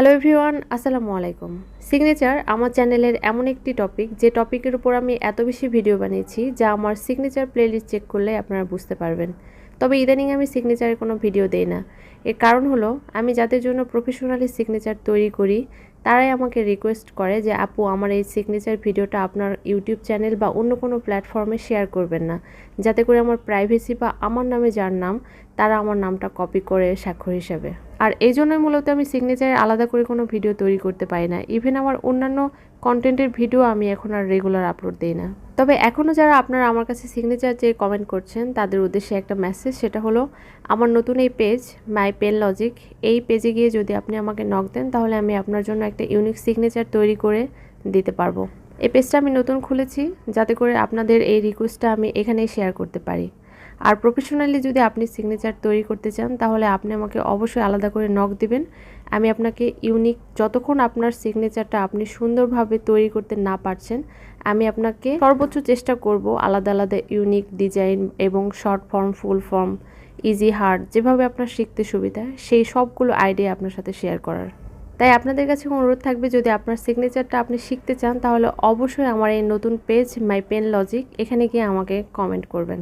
Hello everyone আসসালামু আলাইকুম। Signature আমার চ্যানেলের এমন একটি টপিক যে টপিকের উপর আমি এত বেশি ভিডিও বানিয়েছি, যা আমার সিগনেচার প্লেলিস্ট চেক করলে আপনারা বুঝতে পারবেন। তবে ইদানিং আমি সিগনেচারের কোনো ভিডিও দেই না। এর কারণ হলো, আমি যাদের জন্য প্রফেশনালি সিগনেচার তৈরি করি, তারাই আমাকে রিকোয়েস্ট করে যে, আপু, আমার এই সিগনেচার ভিডিওটা আপনার ইউটিউব চ্যানেল বা অন্য কোনো প্ল্যাটফর্মে শেয়ার করবেন না। যাতে করে আমার প্রাইভেসি বা আমার নামে যার নাম, তারা আমার নামটা কপি করে স্বাক্ষর হিসাবে। আর এই জন্যই মূলত আমি সিগনেচারে আলাদা করে কোনো ভিডিও তৈরি করতে পারি না। ইভেন আমার অন্যান্য কন্টেন্টের ভিডিও আমি এখন আর রেগুলার আপলোড দিই না। তবে এখনও যারা আপনারা আমার কাছে সিগনেচার যে কমেন্ট করছেন, তাদের উদ্দেশ্যে একটা মেসেজ সেটা হলো, আমার নতুন এই পেজ মাই পেন লজিক এই পেজে গিয়ে যদি আপনি আমাকে নক দেন, তাহলে আমি আপনার জন্য একটা ইউনিক সিগনেচার তৈরি করে দিতে পারব। এই পেজটা আমি নতুন খুলেছি, যাতে করে আপনাদের এই রিকোয়েস্টটা আমি এখানেই শেয়ার করতে পারি। আর প্রফেশনালি যদি আপনি সিগনেচার তৈরি করতে চান, তাহলে আপনি আমাকে অবশ্যই আলাদা করে নখ দিবেন। আমি আপনাকে ইউনিক যতক্ষণ আপনার সিগনেচারটা আপনি সুন্দরভাবে তৈরি করতে না পারছেন, আমি আপনাকে সর্বোচ্চ চেষ্টা করব আলাদা আলাদা ইউনিক ডিজাইন এবং short form full form easy hard যেভাবে আপনার শিখতে সুবিধা, সেই সবগুলো আইডিয়া আপনার সাথে শেয়ার করার। তাই আপনাদের কাছে অনুরোধ থাকবে, যদি আপনার সিগনেচারটা আপনি শিখতে চান, তাহলে অবশ্যই আমার এই নতুন পেজ মাই পেন লজিক এখানে গিয়ে আমাকে কমেন্ট করবেন।